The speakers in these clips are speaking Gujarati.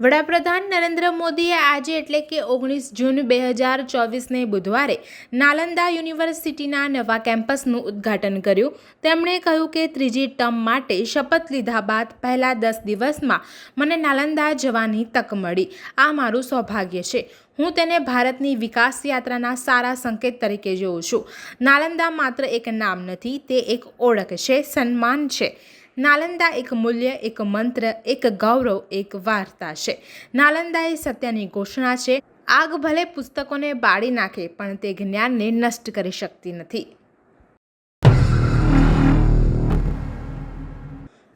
વડાપ્રધાન નરેન્દ્ર મોદીએ આજે એટલે કે ઓગણીસ જૂન બે હજાર ચોવીસને બુધવારે નાલંદા યુનિવર્સિટીના નવા કેમ્પસનું ઉદ્ઘાટન કર્યું. તેમણે કહ્યું કે ત્રીજી ટર્મ માટે શપથ લીધા બાદ પહેલા દસ દિવસમાં મને નાલંદા જવાની તક મળી. આ મારું સૌભાગ્ય છે. હું તેને ભારતની વિકાસ યાત્રાના સારા સંકેત તરીકે જોઉં છું. નાલંદા માત્ર એક નામ નથી, તે એક ઓળખ છે, સન્માન છે. નાલંદા એક મૂલ્ય, એક મંત્ર, એક ગૌરવ, એક વાર્તા છે. નાલંદા એ સત્યની ઘોષણા છે, આગ ભલે પુસ્તકોને બાળી નાખે, પણ તે જ્ઞાનને નષ્ટ કરી શકતી નથી.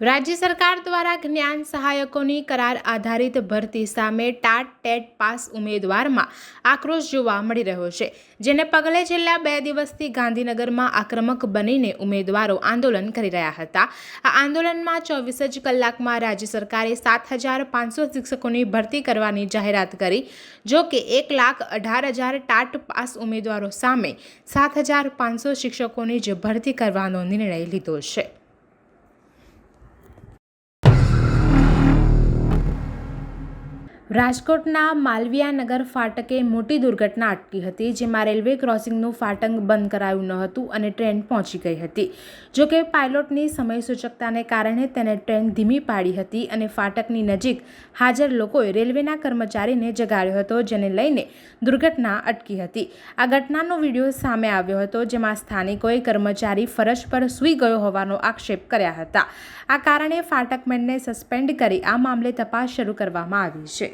રાજ્ય સરકાર દ્વારા જ્ઞાન સહાયકોની કરાર આધારિત ભરતી સામે ટાટ ટેટ પાસ ઉમેદવારમાં આક્રોશ જોવા મળી રહ્યો છે, જેને પગલે છેલ્લા બે દિવસથી ગાંધીનગરમાં આક્રમક બનીને ઉમેદવારો આંદોલન કરી રહ્યા હતા. આ આંદોલનમાં ચોવીસ જ કલાકમાં રાજ્ય સરકારે સાત હજાર પાંચસો શિક્ષકોની ભરતી કરવાની જાહેરાત કરી, જો કે એક લાખ અઢાર હજાર ટાટ પાસ ઉમેદવારો સામે સાત હજાર પાંચસો શિક્ષકોની જ ભરતી કરવાનો નિર્ણય લીધો છે. રાજકોટના માલવિયાનગર ફાટકે મોટી દુર્ઘટના અટકી હતી, જેમાં રેલવે ક્રોસિંગનું ફાટક બંધ કરાયું ન હતું અને ટ્રેન પહોંચી ગઈ હતી. જોકે પાયલોટની સમય સૂચકતાને કારણે તેને ટ્રેન ધીમી પાડી હતી અને ફાટકની નજીક હાજર લોકોએ રેલવેના કર્મચારીને જગાડ્યો હતો, જેને લઈને દુર્ઘટના અટકી હતી. આ ઘટનાનો વીડિયો સામે આવ્યો હતો, જેમાં સ્થાનિકોએ કર્મચારી ફરજ પર સૂઈ ગયો હોવાનો આક્ષેપ કર્યા હતા. આ કારણે ફાટકમેનને સસ્પેન્ડ કરી આ મામલે તપાસ શરૂ કરવામાં આવી છે.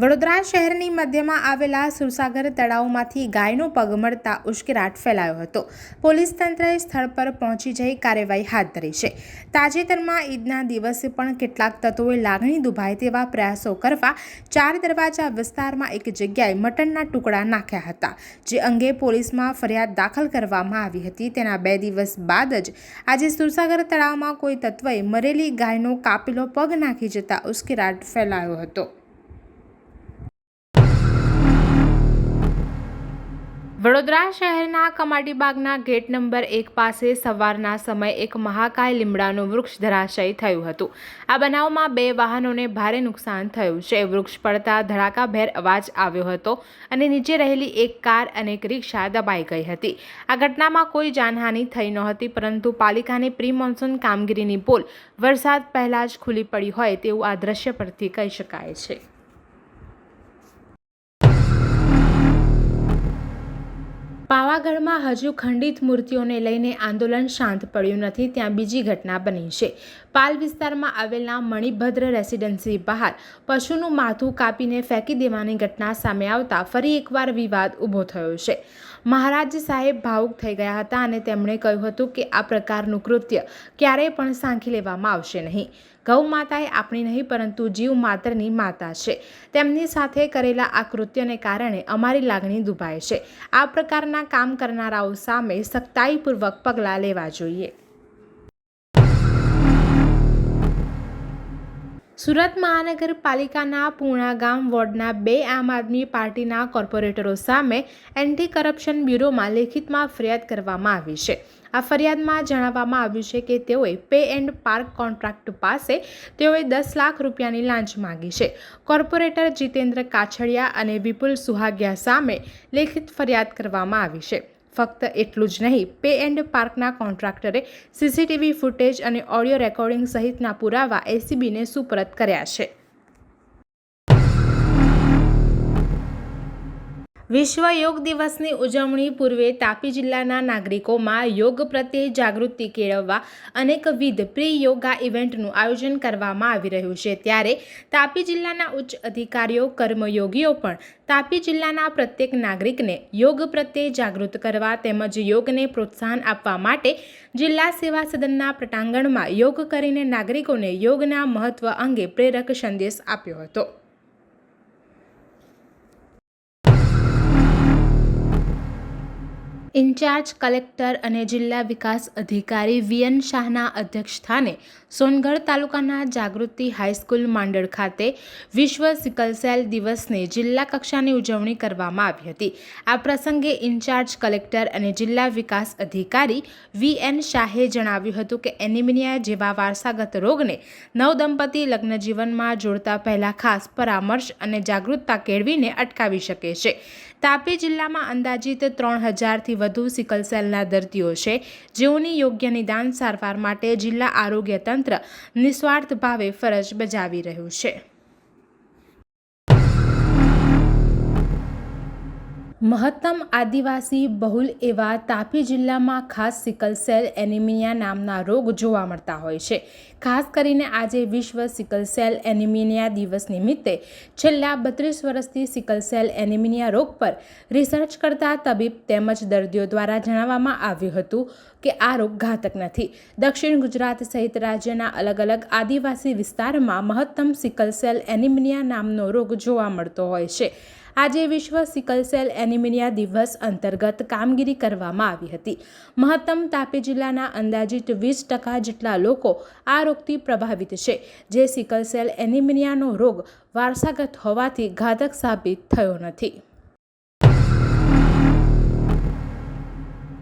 વડોદરા શહેરની મધ્યમાં આવેલા સુરસાગર તળાવમાંથી ગાયનો પગ મળતા ઉશ્કેરાટ ફેલાયો હતો. પોલીસ તંત્રએ સ્થળ પર પહોંચી જઈ કાર્યવાહી હાથ ધરી છે. તાજેતરમાં ઈદના દિવસે પણ કેટલાક તત્વોએ લાગણી દુભાય તેવા પ્રયાસો કરવા ચાર દરવાજા વિસ્તારમાં એક જગ્યાએ મટનના ટુકડા નાખ્યા હતા, જે અંગે પોલીસમાં ફરિયાદ દાખલ કરવામાં આવી હતી. તેના બે દિવસ બાદ જ આજે સુરસાગર તળાવમાં કોઈ તત્વએ મરેલી ગાયનો કાપેલો પગ નાખી જતા ઉશ્કેરાટ ફેલાયો હતો. વડોદરા શહેરના કમાટીબાગના ગેટ નંબર એક પાસે સવારના સમયે એક મહાકાય લીમડાનું વૃક્ષ ધરાશયી થયું હતું. આ બનાવમાં બે વાહનોને ભારે નુકસાન થયું છે. વૃક્ષ પડતા ધડાકાભેર અવાજ આવ્યો હતો અને નીચે રહેલી એક કાર અને એક રિક્ષા દબાઈ ગઈ હતી. આ ઘટનામાં કોઈ જાનહાનિ થઈ નહોતી, પરંતુ પાલિકાની પ્રી મોન્સૂન કામગીરીની પોલ વરસાદ પહેલાં જ ખુલ્લી પડી હોય તેવું આ દ્રશ્ય પરથી કહી શકાય છે. પાવાગઢમાં હજુ ખંડિત મૂર્તિઓને લઈને આંદોલન શાંત પડ્યું નથી ત્યાં બીજી ઘટના બની છે. પાલ વિસ્તારમાં આવેલા મણિભદ્ર રેસિડેન્સી બહાર પશુનું માથું કાપીને ફેંકી દેવાની ઘટના સામે આવતા ફરી એકવાર વિવાદ ઊભો થયો છે. મહારાજ સાહેબ ભાવુક થઈ ગયા હતા અને તેમણે કહ્યું હતું કે આ પ્રકારનું કૃત્ય ક્યારેય પણ સાંખી લેવામાં આવશે નહીં. ગૌ માતા એ આપણી નહીં, પરંતુ જીવ માત્રની માતા છે. તેમની સાથે કરેલા આ કૃત્યને કારણે અમારી લાગણી દુભાય છે. આ પ્રકારના કામ કરનારાઓ સામે સખ્તાઈપૂર્વક પગલાં લેવા જોઈએ. સુરત મહાનગરપાલિકાના પૂણા ગામ વોર્ડના બે આમ આદમી પાર્ટીના કોર્પોરેટરો સામે એન્ટી કરપ્શન બ્યુરોમાં લેખિતમાં ફરિયાદ કરવામાં આવી છે. આ ફરિયાદમાં જણાવવામાં આવ્યું છે કે તેઓએ પે એન્ડ પાર્ક કોન્ટ્રાક્ટ પાસે તેઓએ દસ લાખ રૂપિયાની લાંચ માગી છે. કોર્પોરેટર જીતેન્દ્ર કાછડિયા અને વિપુલ સુહાગિયા સામે લેખિત ફરિયાદ કરવામાં આવી છે. ફક્ત એટલું જ નહીં, પે એન્ડ પાર્કના કોન્ટ્રાક્ટરે સીસીટીવી ફૂટેજ અને ઓડિયો રેકોર્ડિંગ સહિતના પુરાવા એસીબીને સુપરત કર્યા છે. વિશ્વ યોગ દિવસની ઉજવણી પૂર્વે તાપી જિલ્લાના નાગરિકોમાં યોગ પ્રત્યે જાગૃતિ કેળવવા અનેકવિધ પ્રી યોગા ઇવેન્ટનું આયોજન કરવામાં આવી રહ્યું છે. ત્યારે તાપી જિલ્લાના ઉચ્ચ અધિકારીઓ, કર્મયોગીઓ પણ તાપી જિલ્લાના પ્રત્યેક નાગરિકને યોગ પ્રત્યે જાગૃત કરવા તેમજ યોગને પ્રોત્સાહન આપવા માટે જિલ્લા સેવા સદનના પટાંગણમાં યોગ કરીને નાગરિકોને યોગના મહત્વ અંગે પ્રેરક સંદેશ આપ્યો હતો. ઇન્ચાર્જ કલેક્ટર અને જિલ્લા વિકાસ અધિકારી વીએન શાહના અધ્યક્ષસ્થાને સોનગઢ તાલુકાના જાગૃતિ હાઈસ્કૂલ માંડળ ખાતે વિશ્વ સિકલસેલ દિવસની જિલ્લા કક્ષાની ઉજવણી કરવામાં આવી હતી. આ પ્રસંગે ઇન્ચાર્જ કલેક્ટર અને જિલ્લા વિકાસ અધિકારી વીએન શાહે જણાવ્યું હતું કે એનિમિનિયા જેવા વારસાગત રોગને નવદંપતિ લગ્ન જીવનમાં જોડતા પહેલા ખાસ પરામર્શ અને જાગૃતતા કેળવીને અટકાવી શકે છે. તાપી જિલ્લામાં અંદાજિત ત્રણ હજારથી વધુ સિકલ સેલના દર્દીઓ છે. જેઓની યોગ્ય નિદાન સારવાર માટે જિલ્લા આરોગ્ય તંત્ર નિસ્વાર્થ ભાવે ફરજ બજાવી રહ્યું છે. મહત્તમ આદિવાસી બહુલ એવા તાપી જિલ્લામાં ખાસ સિકલ સેલ એનિમિયા નામના રોગ જોવા મળતા હોય છે. ખાસ કરીને આજે વિશ્વ સિકલ સેલ એનિમિનિયા દિવસ નિમિત્તે છેલ્લા બત્રીસ વર્ષથી સિકલ સેલ એનિમિનિયા રોગ પર રિસર્ચ કરતા તબીબ તેમજ દર્દીઓ દ્વારા જણાવવામાં આવ્યું હતું કે આ રોગ ઘાતક નથી. દક્ષિણ ગુજરાત સહિત રાજ્યના અલગ અલગ આદિવાસી વિસ્તારમાં મહત્તમ સિકલ સેલ એનિમિનિયા નામનો રોગ જોવા મળતો હોય છે. આજે વિશ્વ સિકલ સેલ એનિમિનિયા દિવસ અંતર્ગત કામગીરી કરવામાં આવી હતી. મહત્તમ તાપી જિલ્લાના અંદાજિત વીસ ટકા જેટલા લોકો આ રોગથી પ્રભાવિત છે, જે સિકલ સેલ એનિમિનિયાનો રોગ વારસાગત હોવાથી ઘાતક સાબિત થયો નથી.